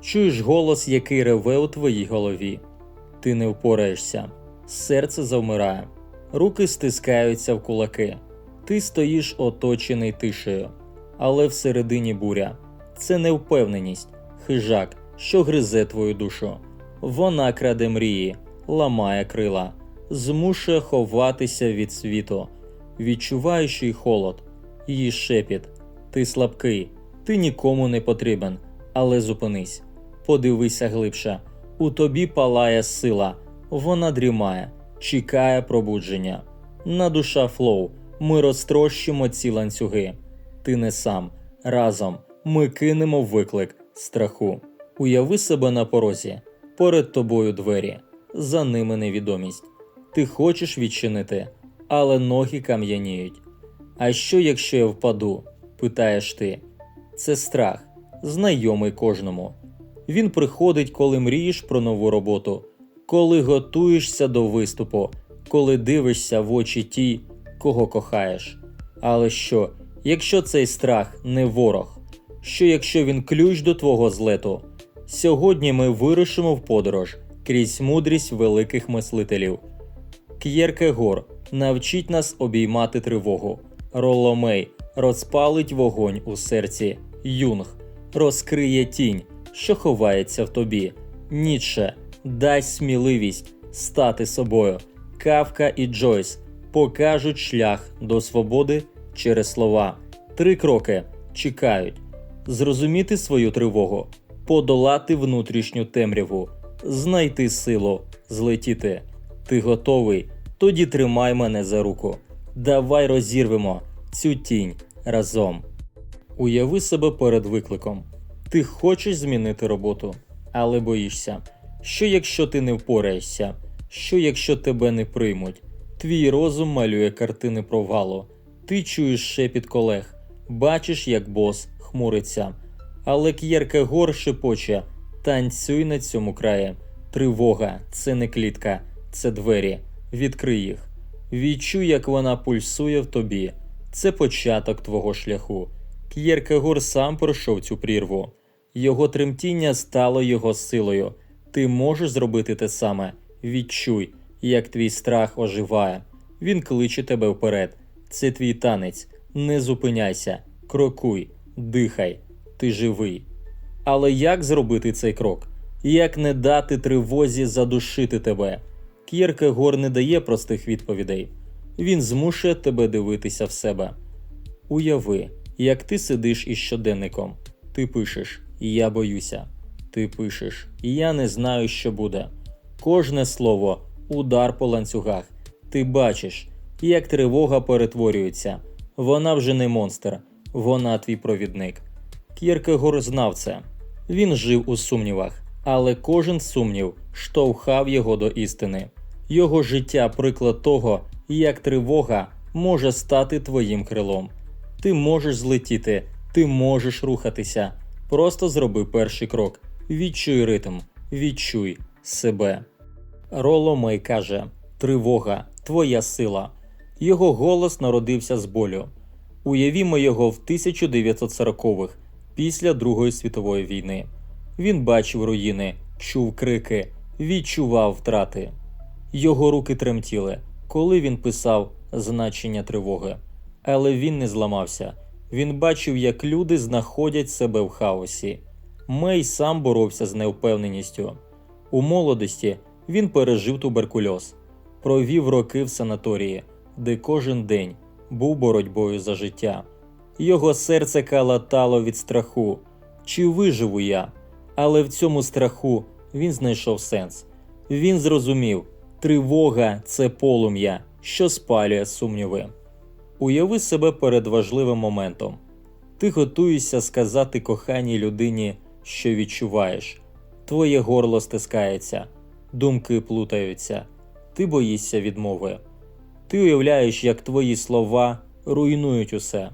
чуєш голос, який реве у твоїй голові. Ти не впораєшся, серце завмирає, руки стискаються в кулаки. Ти стоїш оточений тишею, але всередині буря. Це невпевненість, хижак, що гризе твою душу. Вона краде мрії, ламає крила, змушує ховатися від світу, відчуваючи холод, її шепіт. Ти слабкий, ти нікому не потрібен, але зупинись, подивися глибше. У тобі палає сила, вона дрімає, чекає пробудження. На душа флоу, ми розтрощимо ці ланцюги. Ти не сам, разом ми кинемо виклик страху. Уяви себе на порозі, перед тобою двері, за ними невідомість. Ти хочеш відчинити, але ноги кам'яніють. А що, якщо я впаду? питаєш ти. Це страх, знайомий кожному. Він приходить, коли мрієш про нову роботу, коли готуєшся до виступу, коли дивишся в очі ті, кого кохаєш. Але що, якщо цей страх не ворог? Що якщо він ключ до твого злету? Сьогодні ми вирушимо в подорож крізь мудрість великих мислителів. К'єркегор навчить нас обіймати тривогу. Роломей розпалить вогонь у серці. Юнг розкриє тінь, що ховається в тобі. Ніцше дасть сміливість стати собою. Кавка і Джойс покажуть шлях до свободи через слова. Три кроки чекають. Зрозуміти свою тривогу, подолати внутрішню темряву, знайти силу, злетіти. Ти готовий? Тоді тримай мене за руку. Давай розірвемо цю тінь разом. Уяви себе перед викликом. Ти хочеш змінити роботу, але боїшся. Що якщо ти не впораєшся? Що якщо тебе не приймуть? Твій розум малює картини провалу. Ти чуєш шепіт колег, бачиш, як бос хмуриться. Але К'єрка гор шепоче танцюй на цьому краї. Тривога це не клітка, це двері. Відкрий їх. Відчуй, як вона пульсує в тобі. Це початок твого шляху. К'єркегор сам пройшов цю прірву. Його тремтіння стало його силою. Ти можеш зробити те саме. Відчуй, як твій страх оживає. Він кличе тебе вперед. Це твій танець. Не зупиняйся, крокуй, дихай, ти живий. Але як зробити цей крок? Як не дати тривозі задушити тебе? К'єркегор не дає простих відповідей. Він змушує тебе дивитися в себе. Уяви, як ти сидиш із щоденником. Ти пишеш Я боюся. Ти пишеш Я не знаю, що буде. Кожне слово удар по ланцюгах. Ти бачиш, як тривога перетворюється. Вона вже не монстр, вона твій провідник. К'єркегор знав це. Він жив у сумнівах, але кожен сумнів штовхав його до істини. Його життя приклад того, як тривога може стати твоїм крилом. Ти можеш злетіти, ти можеш рухатися. Просто зроби перший крок. Відчуй ритм, відчуй себе. Роло Мей каже: Тривога, твоя сила. Його голос народився з болю. Уявімо його в 1940-х, після Другої світової війни. Він бачив руїни, чув крики, відчував втрати. Його руки тремтіли, коли він писав значення тривоги. Але він не зламався. Він бачив, як люди знаходять себе в хаосі. Мей сам боровся з невпевненістю. У молодості він пережив туберкульоз, провів роки в санаторії, де кожен день був боротьбою за життя. Його серце калатало від страху. Чи виживу я? Але в цьому страху він знайшов сенс. Він зрозумів, тривога це полум'я, що спалює сумніви. Уяви себе перед важливим моментом. Ти готуєшся сказати коханій людині, що відчуваєш. Твоє горло стискається, думки плутаються, ти боїшся відмови. Ти уявляєш, як твої слова руйнують усе.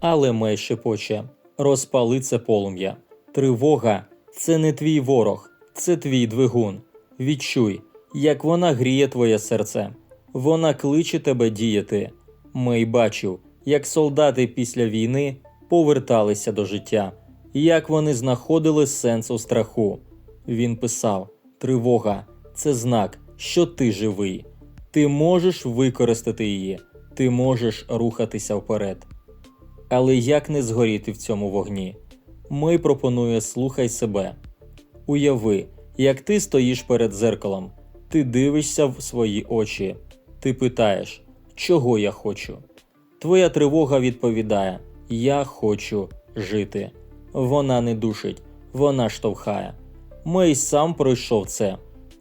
Але Мей шепоче, розпали це полум'я. Тривога це не твій ворог, це твій двигун. Відчуй, як вона гріє твоє серце. Вона кличе тебе діяти. Мей бачив, як солдати після війни поверталися до життя. як вони знаходили сенс у страху. Він писав: Тривога це знак, що ти живий. Ти можеш використати її, ти можеш рухатися вперед. Але як не згоріти в цьому вогні? Мой пропонує слухай себе. Уяви, як ти стоїш перед зеркалом, ти дивишся в свої очі, ти питаєш, чого я хочу. Твоя тривога відповідає: Я хочу жити. Вона не душить, вона штовхає. Мей сам пройшов це.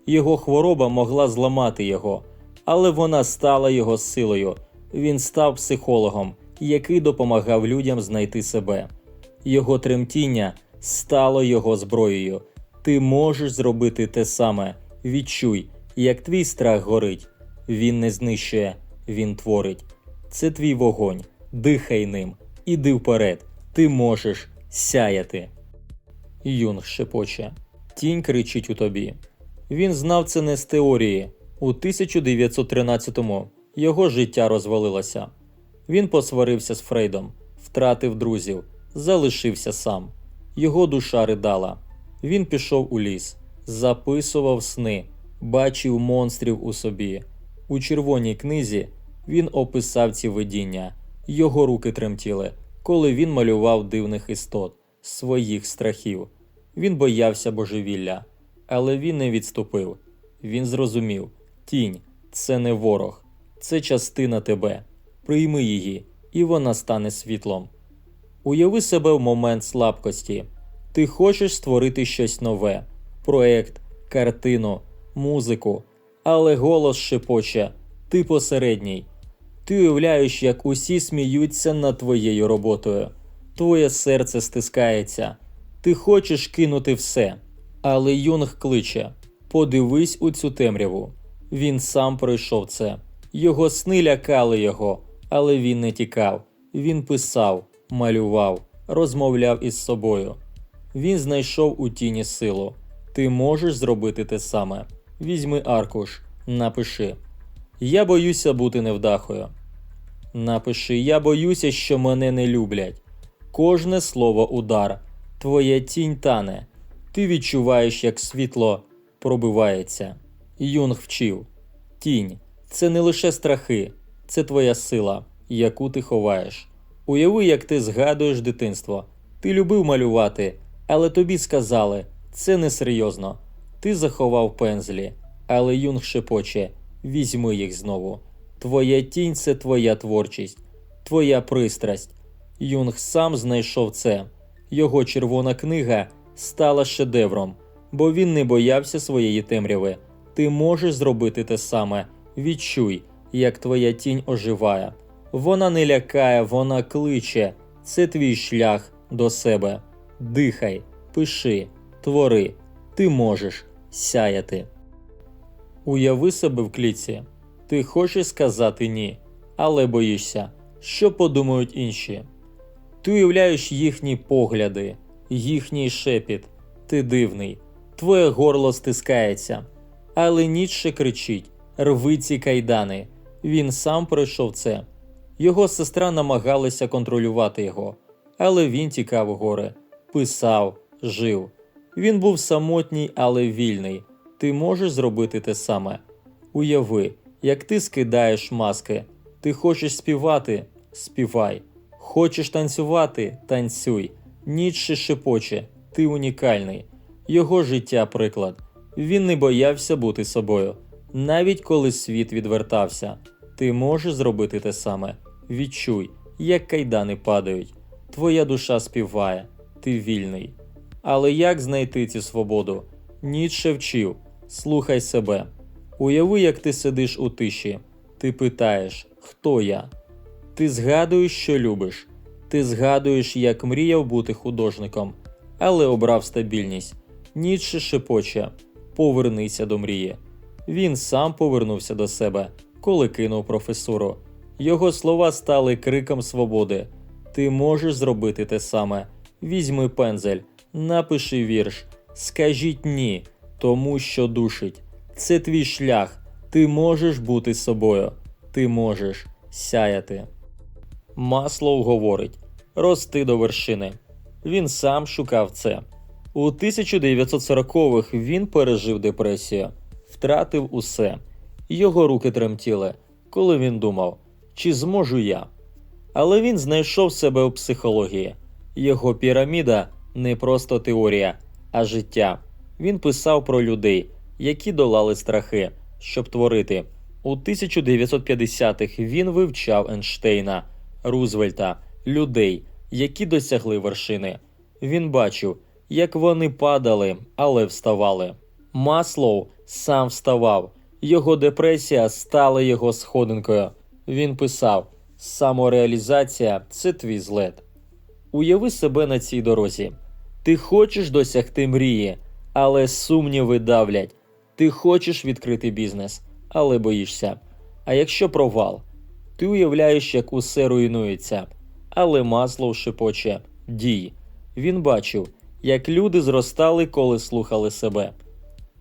Його хвороба могла зламати його, але вона стала його силою. Він став психологом, який допомагав людям знайти себе. Його тремтіння стало його зброєю. Ти можеш зробити те саме. Відчуй, як твій страх горить. Він не знищує, він творить. Це твій вогонь. Дихай ним. Іди вперед. Ти можеш сяяти. Юнг шепоче. Тінь кричить у тобі. Він знав це не з теорії. У 1913-му його життя розвалилося. Він посварився з Фрейдом, втратив друзів, залишився сам. Його душа ридала. Він пішов у ліс, записував сни, бачив монстрів у собі. У червоній книзі він описав ці видіння. Його руки тремтіли, коли він малював дивних істот, своїх страхів. Він боявся божевілля, але він не відступив. Він зрозумів: тінь це не ворог, це частина тебе. Прийми її, і вона стане світлом. Уяви себе в момент слабкості. Ти хочеш створити щось нове: проект, картину, музику, але голос шепоче, ти посередній. Ти уявляєш, як усі сміються над твоєю роботою. Твоє серце стискається. Ти хочеш кинути все. Але Юнг кличе: подивись у цю темряву. Він сам пройшов це. Його сни лякали його, але він не тікав. Він писав, малював, розмовляв із собою. Він знайшов у тіні силу. Ти можеш зробити те саме. Візьми аркуш, напиши. Я боюся бути невдахою. Напиши, я боюся, що мене не люблять. Кожне слово удар. Твоя тінь тане. Ти відчуваєш, як світло пробивається. Юнг вчив. Тінь це не лише страхи, це твоя сила, яку ти ховаєш. Уяви, як ти згадуєш дитинство. Ти любив малювати, але тобі сказали, це несерйозно. Ти заховав пензлі, але юнг шепоче, візьми їх знову. Твоя тінь це твоя творчість, твоя пристрасть. Юнг сам знайшов це. Його червона книга стала шедевром, бо він не боявся своєї темряви. Ти можеш зробити те саме. Відчуй, як твоя тінь оживає. Вона не лякає, вона кличе. Це твій шлях до себе. Дихай, пиши, твори. Ти можеш сяяти. Уяви себе в клітці. Ти хочеш сказати ні, але боїшся, що подумають інші. Ти уявляєш їхні погляди, їхній шепіт. Ти дивний, твоє горло стискається. Але Ніцше кричить: рви ці кайдани. Він сам пройшов це. Його сестра намагалася контролювати його, але він тікав гори, писав, жив. Він був самотній, але вільний. Ти можеш зробити те саме. Уяви, як ти скидаєш маски. Ти хочеш співати співай. Хочеш танцювати танцюй. Ніцше шепоче, ти унікальний. Його життя приклад. Він не боявся бути собою. Навіть коли світ відвертався. Ти можеш зробити те саме. Відчуй, як кайдани падають. Твоя душа співає, ти вільний. Але як знайти цю свободу? Ніцше вчив, слухай себе. Уяви, як ти сидиш у тиші. Ти питаєш, хто я? Ти згадуєш, що любиш. Ти згадуєш, як мріяв бути художником, але обрав стабільність. Ніцше шепоче, повернися до мрії. Він сам повернувся до себе, коли кинув професуру. Його слова стали криком свободи. Ти можеш зробити те саме. Візьми пензель, напиши вірш, скажіть ні, тому що душить. Це твій шлях. Ти можеш бути собою. Ти можеш сяяти. Маслоу говорить: рости до вершини. Він сам шукав це. У 1940-х він пережив депресію, втратив усе. Його руки тремтіли, коли він думав, чи зможу я. Але він знайшов себе у психології. Його піраміда не просто теорія, а життя. Він писав про людей, які долали страхи, щоб творити. У 1950-х він вивчав Ейнштейна, Рузвельта, людей, які досягли вершини. Він бачив, як вони падали, але вставали. Маслоу сам вставав. Його депресія стала його сходинкою. Він писав: самореалізація це твій злет. Уяви себе на цій дорозі. Ти хочеш досягти мрії, але сумніви давлять. Ти хочеш відкрити бізнес, але боїшся. А якщо провал, ти уявляєш, як усе руйнується. Але Маслоу шепоче дій. Він бачив, як люди зростали, коли слухали себе.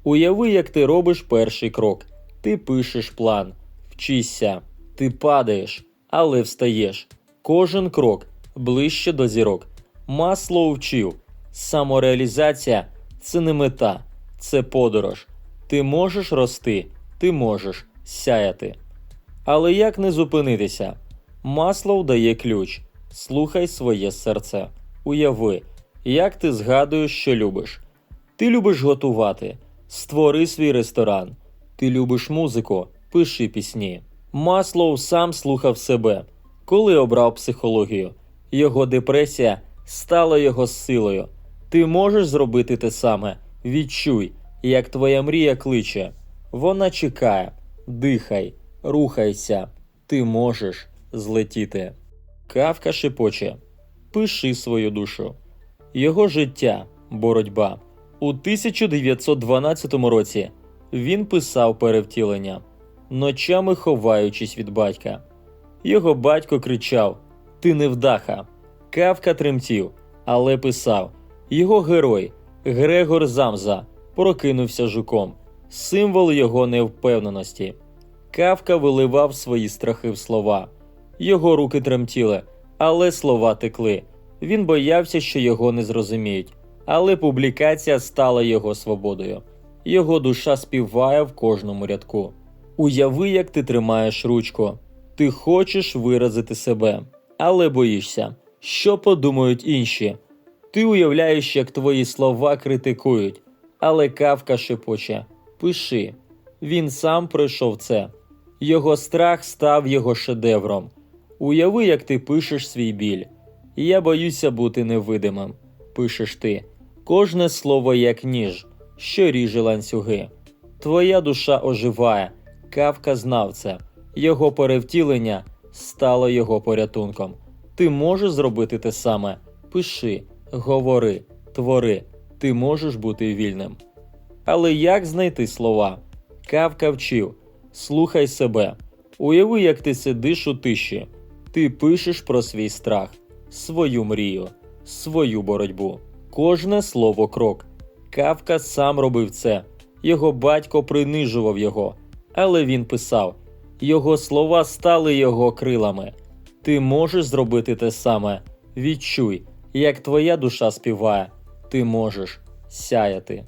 Уяви, як ти робиш перший крок. Ти пишеш план, вчишся, ти падаєш, але встаєш. Кожен крок ближче до зірок. Маслоу вчив. Самореалізація це не мета, це подорож. Ти можеш рости, ти можеш сяяти. Але як не зупинитися? Маслоу дає ключ. Слухай своє серце. Уяви, як ти згадуєш, що любиш. Ти любиш готувати, створи свій ресторан. Ти любиш музику, пиши пісні. Маслоу сам слухав себе, коли обрав психологію. Його депресія стала його силою. Ти можеш зробити те саме. Відчуй, як твоя мрія кличе. Вона чекає, дихай, рухайся. Ти можеш злетіти. Кавка шепоче. Пиши свою душу. Його життя, боротьба. У 1912 році він писав перевтілення, ночами ховаючись від батька. Його батько кричав: Ти невдаха. Кавка тремтів, але писав: Його герой Грегор Замза прокинувся жуком, символ його невпевненості. Кавка виливав свої страхи в слова. Його руки тремтіли, але слова текли. Він боявся, що його не зрозуміють, але публікація стала його свободою. Його душа співає в кожному рядку. Уяви, як ти тримаєш ручку. Ти хочеш виразити себе, але боїшся, що подумають інші. Ти уявляєш, як твої слова критикують, але кавка шепоче пиши. Він сам пройшов це. Його страх став його шедевром. Уяви, як ти пишеш свій біль. Я боюся бути невидимим. Пишеш ти. Кожне слово як ніж, що ріже ланцюги. Твоя душа оживає. Кавка знав це. Його перевтілення стало його порятунком. Ти можеш зробити те саме. Пиши, говори, твори. Ти можеш бути вільним. Але як знайти слова? Кавка вчив. Слухай себе. Уяви, як ти сидиш у тиші. Ти пишеш про свій страх, свою мрію, свою боротьбу. Кожне слово крок. Кавка сам робив це. Його батько принижував його, але він писав: його слова стали його крилами. Ти можеш зробити те саме. Відчуй, як твоя душа співає. Ти можеш сяяти.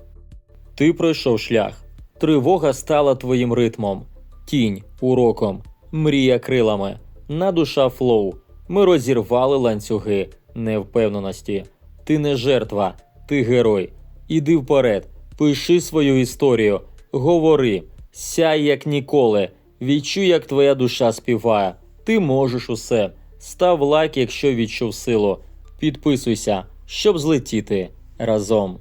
Ти пройшов шлях. Тривога стала твоїм ритмом, тінь уроком, мрія крилами, на душа флоу. Ми розірвали ланцюги невпевненості. Ти не жертва, ти герой. Іди вперед, пиши свою історію, говори, сяй як ніколи. Відчуй, як твоя душа співає. Ти можеш усе. Став лайк, якщо відчув силу. Підписуйся, щоб злетіти разом.